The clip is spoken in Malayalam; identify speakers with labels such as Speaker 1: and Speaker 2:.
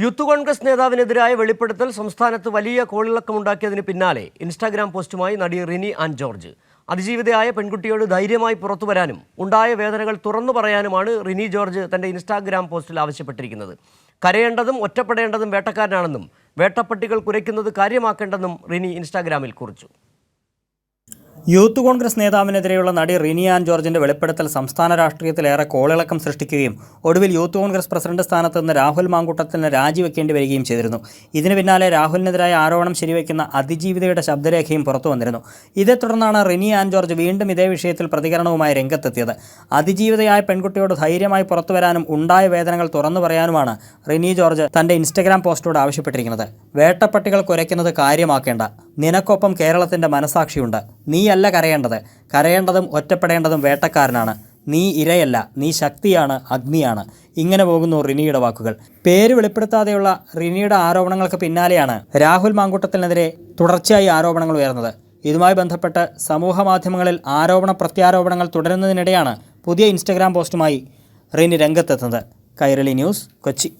Speaker 1: യൂത്ത് കോൺഗ്രസ് നേതാവിനെതിരായ വെളിപ്പെടുത്തൽ സംസ്ഥാനത്ത് വലിയ കോളിളക്കമുണ്ടാക്കിയതിന് പിന്നാലെ ഇൻസ്റ്റാഗ്രാം പോസ്റ്റുമായി നടി റിനി ആൻഡ് ജോർജ്. അതിജീവിതയായ പെൺകുട്ടിയോട് ധൈര്യമായി പുറത്തു വരാനും ഉണ്ടായ വേദനകൾ തുറന്നു പറയാനുമാണ് റിനി ജോർജ് തന്റെ ഇൻസ്റ്റാഗ്രാം പോസ്റ്റിൽ ആവശ്യപ്പെട്ടിരിക്കുന്നത്. കരയേണ്ടതും ഒറ്റപ്പെടേണ്ടതും വേട്ടക്കാരനാണെന്നും വേട്ടപ്പട്ടികൾ കുരയ്ക്കുന്നത് കാര്യമാക്കേണ്ടെന്നും റിനി ഇൻസ്റ്റാഗ്രാമിൽ കുറിച്ചു.
Speaker 2: യൂത്ത് കോൺഗ്രസ് നേതാവിനെതിരെയുള്ള നടി റിനി ആൻ ജോർജിന്റെ വെളിപ്പെടുത്തൽ സംസ്ഥാന രാഷ്ട്രീയത്തിലേറെ കോളിളക്കം സൃഷ്ടിക്കുകയും ഒടുവിൽ യൂത്ത് കോൺഗ്രസ് പ്രസിഡന്റ് സ്ഥാനത്ത് നിന്ന് രാഹുൽ മാങ്കൂട്ടത്തിന് രാജിവെക്കേണ്ടി വരികയും ചെയ്തിരുന്നു. ഇതിന് പിന്നാലെ രാഹുലിനെതിരായ ആരോപണം ശരിവയ്ക്കുന്ന അതിജീവിതയുടെ ശബ്ദരേഖയും പുറത്തു വന്നിരുന്നു. ഇതേ തുടർന്നാണ് റിനി ആൻ ജോർജ് വീണ്ടും ഇതേ വിഷയത്തിൽ പ്രതികരണവുമായി രംഗത്തെത്തിയത്. അതിജീവിതയായ പെൺകുട്ടിയോട് ധൈര്യമായി പുറത്തു വരാനും ഉണ്ടായ വേദനകൾ തുറന്നു പറയാനുമാണ് റിനി ജോർജ് തന്റെ ഇൻസ്റ്റഗ്രാം പോസ്റ്റോട് ആവശ്യപ്പെട്ടിരിക്കുന്നത്. വേട്ടപ്പട്ടികൾ കുരയ്ക്കുന്നത് കാര്യമാക്കേണ്ട നിനക്കൊപ്പം കേരളത്തിന്റെ മനസാക്ഷിയുണ്ട്. നീയല്ല കരയേണ്ടത്. കരയേണ്ടതും ഒറ്റപ്പെടേണ്ടതും വേട്ടക്കാരനാണ്. നീ ഇരയല്ല. നീ ശക്തിയാണ്. അഗ്നിയാണ്. ഇങ്ങനെ പോകുന്നു റിനിയുടെ വാക്കുകൾ. പേര് വെളിപ്പെടുത്താതെയുള്ള റിനിയുടെ ആരോപണങ്ങൾക്ക് പിന്നാലെയാണ് രാഹുൽ മാങ്കൂട്ടത്തിനെതിരെ തുടർച്ചയായി ആരോപണങ്ങൾ ഉയർന്നത്. ഇതുമായി ബന്ധപ്പെട്ട് സമൂഹ മാധ്യമങ്ങളിൽ ആരോപണ പ്രത്യാരോപണങ്ങൾ തുടരുന്നതിനിടെയാണ് പുതിയ ഇൻസ്റ്റഗ്രാം പോസ്റ്റുമായി റിനി രംഗത്തെത്തുന്നത്. കൈരളി ന്യൂസ് കൊച്ചി.